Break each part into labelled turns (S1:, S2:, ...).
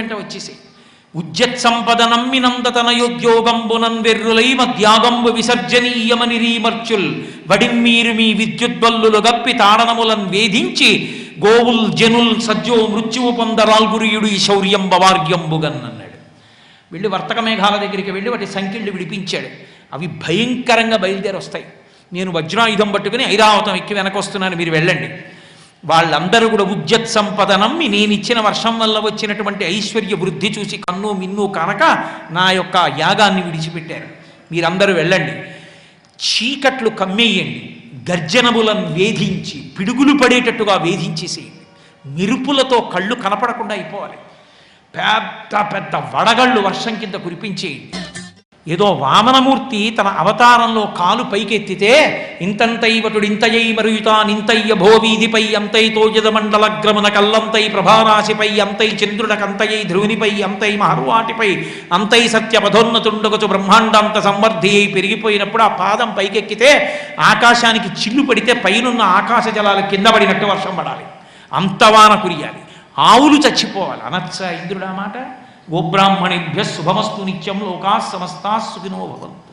S1: వెంట వచ్చేసాయి. ఉజ్జత్ సంపద నమ్మినందతనయోద్యోగంబునన్ వెర్రులై మధ్యాగంబు విసర్జనీయమని రీమర్చుల్ వడిమ్మీరు మీ విద్యుద్బల్లులు గప్పి తాడనములన్ వేధించి గోవుల్ జనుల్ సజ్జో మృత్యువు పొందరాల్గురియుడు ఈ శౌర్యం బవార్గ్యంబుగన్ అన్నాడు. వెళ్ళి వర్తక మేఘాల దగ్గరికి వెళ్ళి వాటి సంఖ్యలు విడిపించాడు. అవి భయంకరంగా బయలుదేరి వస్తాయి నేను వజ్రాయుధం పట్టుకుని ఐరావతం ఎక్కి వెనకొస్తున్నాను మీరు వెళ్ళండి. వాళ్ళందరూ కూడా ఉద్యత్ సంపద నమ్మి నేను ఇచ్చిన వర్షం వల్ల వచ్చినటువంటి ఐశ్వర్య వృద్ధి చూసి కన్ను మిన్ను కనుక నా యొక్క యాగాన్ని విడిచిపెట్టారు. మీరందరూ వెళ్ళండి. చీకట్లు కమ్మేయండి. గర్జనములను వేధించి పిడుగులు పడేటట్టుగా వేధించేసేయండి మెరుపులతో కళ్ళు కనపడకుండా అయిపోవాలి. పెద్ద పెద్ద వడగళ్ళు వర్షం కింద కురిపించేయండి. ఏదో వామనమూర్తి తన అవతారంలో కాలు పైకెత్తితే ఇంతంతైవటుడు ఇంతయై మరుయుతానింతయ్య భోవీధిపై అంతై తోజదమండల మండలగ్రమన కల్లంతై ప్రభారాశిపై అంతై చంద్రుడకంతయై ధ్రువునిపై అంతై మహర్వాటిపై అంతై సత్యపథోన్నతుండగచు బ్రహ్మాండాంత సంవర్ధి అయి పెరిగిపోయినప్పుడు ఆ పాదం పైకెక్కితే ఆకాశానికి చిల్లు పడితే పైనున్న ఆకాశ జలాలు కింద పడినట్టు వర్షం పడాలి. అంతవాన కురియాలి. ఆవులు చచ్చిపోవాలి. అనచ్చ ఇంద్రుడు ఆ మాట? గోబ్రాహ్మణిభ్య శుభమస్తు నిత్యం లోకా సమస్తా సుఖినో భవంతు.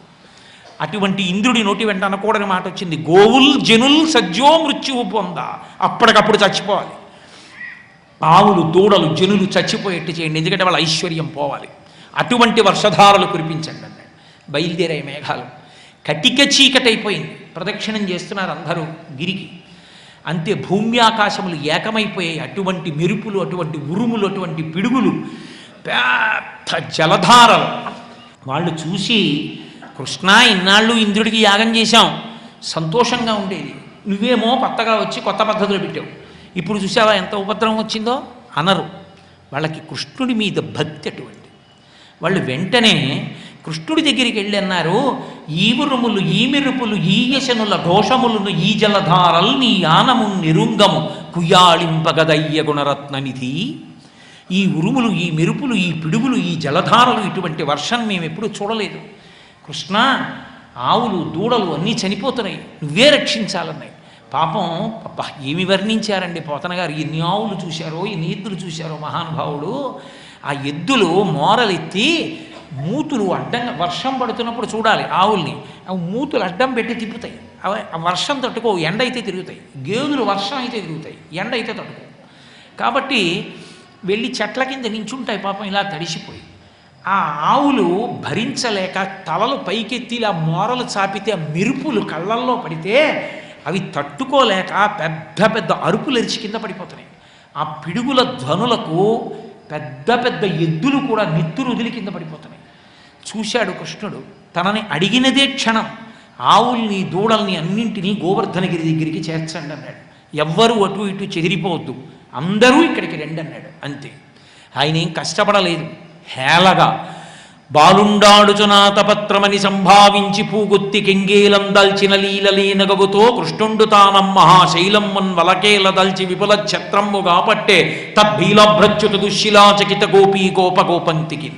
S1: అటువంటి ఇంద్రుడి నోటి వెంట అనకూడని మాట వచ్చింది. గోవుల్ జనుల్ సజ్జో మృత్యువు పొంద అప్పటికప్పుడు చచ్చిపోవాలి. ఆవులు దూడలు జనులు చచ్చిపోయేట్టు చేయండి. ఎందుకంటే వాళ్ళ ఐశ్వర్యం పోవాలి. అటువంటి వర్షధారలు కురిపించండి అన్నాడు. బయలుదేరాయి మేఘాలు. కటిక చీకటైపోయింది. ప్రదక్షిణం చేస్తున్నారు అందరూ గిరికి. అంతే భూమి ఆకాశములు ఏకమైపోయాయి. అటువంటి మెరుపులు అటువంటి ఉరుములు అటువంటి పిడుగులు పెద్ద జలధారలు వాళ్ళు చూసి కృష్ణ ఇన్నాళ్ళు ఇంద్రుడికి యాగం చేశాం. సంతోషంగా ఉండేది. నువ్వేమో కొత్తగా వచ్చి కొత్త పద్ధతులు పెట్టావు. ఇప్పుడు చూసావా ఎంత ఉపద్రవం వచ్చిందో? అనరు. వాళ్ళకి కృష్ణుడి మీద భక్తి అటువంటి వాళ్ళు వెంటనే కృష్ణుడి దగ్గరికి వెళ్ళి అన్నారు ఈవురుములు ఈమిరుపులు ఈయశనుల మెరుపులు ఘోషములను ఈ జలధారల్ నీ యానము నిరుంగము కుయాళింపగదయ్య గుణరత్న నిధి ఈ ఉరుములు ఈ మెరుపులు ఈ పిడుగులు ఈ జలధారలు ఇటువంటి వర్షం మేము ఎప్పుడూ చూడలేదు. కృష్ణ ఆవులు దూడలు అన్నీ చనిపోతున్నాయి. నువ్వే రక్షించాలన్నాయి. పాపం అబ్బా ఏమి వర్ణించారండి పోతన గారు? ఎన్ని ఆవులు చూశారో ఎన్ని ఎద్దులు చూశారో మహానుభావుడు. ఆ ఎద్దులు మోరలెత్తి మూతులు అడ్డంగా వర్షం పడుతున్నప్పుడు చూడాలి ఆవుల్ని. అవి మూతులు అడ్డం పెట్టి తిప్పుతాయి. అవి ఆ వర్షం తట్టుకో ఎండ అయితే తిరుగుతాయి. గేదెలు వర్షం అయితే తిరుగుతాయి ఎండ అయితే తట్టుకో కాబట్టి వెళ్ళి చెట్ల కింద నించుంటాయి పాపం ఇలా తడిసిపోయి. ఆ ఆవులు భరించలేక తలలు పైకెత్తి ఇలా మోరలు చాపితే ఆ మెరుపులు కళ్ళల్లో పడితే అవి తట్టుకోలేక పెద్ద పెద్ద అరుపులు ఎరిచి కింద పడిపోతున్నాయి. ఆ పిడుగుల ధ్వనులకు పెద్ద పెద్ద ఎద్దులు కూడా నెత్తురు వదిలి కింద పడిపోతున్నాయి. చూశాడు కృష్ణుడు తనని అడిగినదే క్షణం. ఆవుల్ని దూడల్ని అన్నింటినీ గోవర్ధనగిరి దగ్గరికి చేర్చండి అన్నాడు. ఎవ్వరూ అటు ఇటు చెదిరిపోవద్దు. అందరూ ఇక్కడికి రండి అన్నాడు. అంతే. ఆయన ఏం కష్టపడలేదు. హేళగా. బాలుండాడుచునాతపత్రమని సంభావించి పూగొత్తి కెంగేలం దల్చిన లీలలీనగవుతో కృష్ణుండు తానం మహాశైలమ్మన్ వలకేల దల్చి విపుల ఛత్రమ్ముగా పట్టే తద్భీలభ్రచ్యుత దుశ్శిలాచకిత గోపీ గోప గోపంతికి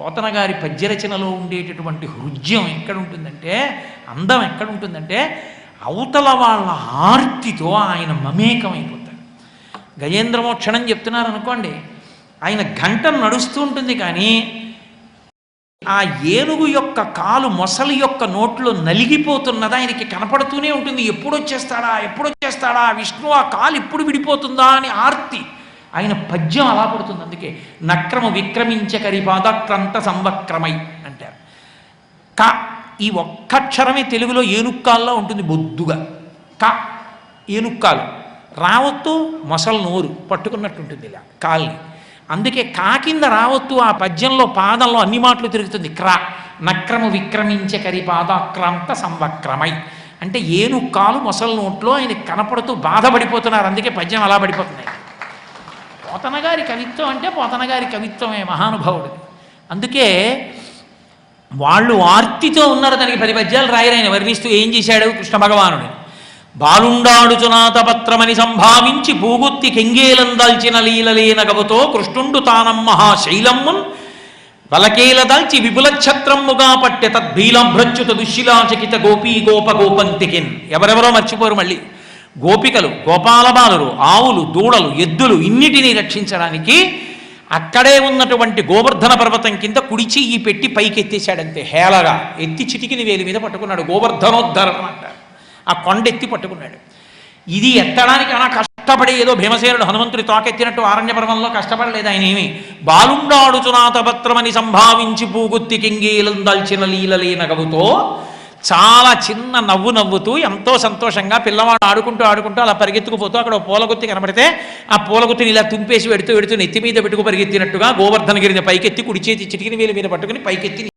S1: పోతన గారి పద్యరచనలో ఉండేటటువంటి హృద్యం ఎక్కడ ఉంటుందంటే అందం ఎక్కడ ఉంటుందంటే అవతల వాళ్ళ ఆర్తితో ఆయన మమేకమైపోతాడు గజేంద్రమోక్షణం చెప్తున్నారు అనుకోండి ఆయన గంట నడుస్తూ ఉంటుంది కానీ ఆ ఏనుగు యొక్క కాలు మొసలి యొక్క నోట్లో నలిగిపోతున్నది ఆయనకి కనపడుతూనే ఉంటుంది. ఎప్పుడు వచ్చేస్తాడా ఎప్పుడు వచ్చేస్తాడా విష్ణు ఆ కాలు ఇప్పుడు విడిపోతుందా అని ఆర్తి. ఆయన పద్యం అలా పడుతుంది. అందుకే నక్రమ విక్రమించకరి పాదక్రంత సంవక్రమై అంటారు. క ఈ ఒక్కక్షరమే తెలుగులో ఏనుక్కాల్లో ఉంటుంది బొద్దుగా. క ఏనుక్కాలు. రావత్తు మొసలు నోరు పట్టుకున్నట్టు ఉంటుంది ఇలా కాల్ని. అందుకే కాకింద రావత్తు ఆ పద్యంలో పాదంలో అన్ని మాటలు తిరుగుతుంది. క్ర నక్రమ విక్రమించకరి పాదాక్రాంత సంవక్రమై. అంటే ఏను కాలు మొసలు నోట్లో ఆయన కనపడుతూ బాధపడిపోతున్నారు. అందుకే పద్యం అలా పడిపోతున్నాయి పోతనగారి కవిత్వం అంటే పోతనగారి కవిత్వమే మహానుభావుడు అందుకే వాళ్ళు ఆర్తితో ఉన్నారు దానికి పది పద్యాలు రాయరాయన వర్ణిస్తూ ఏం చేశాడు కృష్ణ భగవానుడు? బాలుండాడుచునాథపత్రమని సంభావించి భూగుత్తి కెంగేలందాల్చిన లీలలేనగవతో కృష్ణుండు తానం మహాశైలమ్మున్ వలకేల దాల్చి విపుల పట్టె తద్భీలభ్రచ్యుత దుశ్శిలాచకిత గోపీ గోప గోపంతికిన్ ఎవరెవరో మర్చిపోరు మళ్ళీ. గోపికలు గోపాలబాలులు ఆవులు దూడలు ఎద్దులు ఇన్నిటినీ రక్షించడానికి అక్కడే ఉన్నటువంటి గోవర్ధన పర్వతం కింద కుడి చెయ్యి పెట్టి పైకి ఎత్తేసాడంతే హేళగా. ఎత్తి చిటికిని వేలి మీద పట్టుకున్నాడు గోవర్ధనోద్ధరణం అంట ఆ కొండ ఎత్తి పట్టుకున్నాడు. ఇది ఎత్తడానికి అలా కష్టపడి ఏదో భీమసేనుడు హనుమంతుడి తోకెత్తినట్టు ఆరణ్య పర్వంలో కష్టపడలేదు ఆయన ఏమి బాలుండాడుచునాథపత్రమని సంభావించి పూగుత్తి కింగీలం దాల్చిన లీలలే నగవుతో చాలా చిన్న నవ్వు నవ్వుతూ ఎంతో సంతోషంగా పిల్లవాడు ఆడుకుంటూ ఆడుకుంటూ అలా పరిగెత్తుకుపోతూ అక్కడ పూలగుత్తి కనబడితే ఆ పూలగుత్తిని ఇలా తుంపేసి పెడుతూ పెడుతూ నెత్తి మీద పెట్టుకు పరిగెత్తినట్టుగా గోవర్ధనగిరిని పైకెత్తి కుడి చేతి చిటికిని వేలి మీద పట్టుకుని పైకెత్తి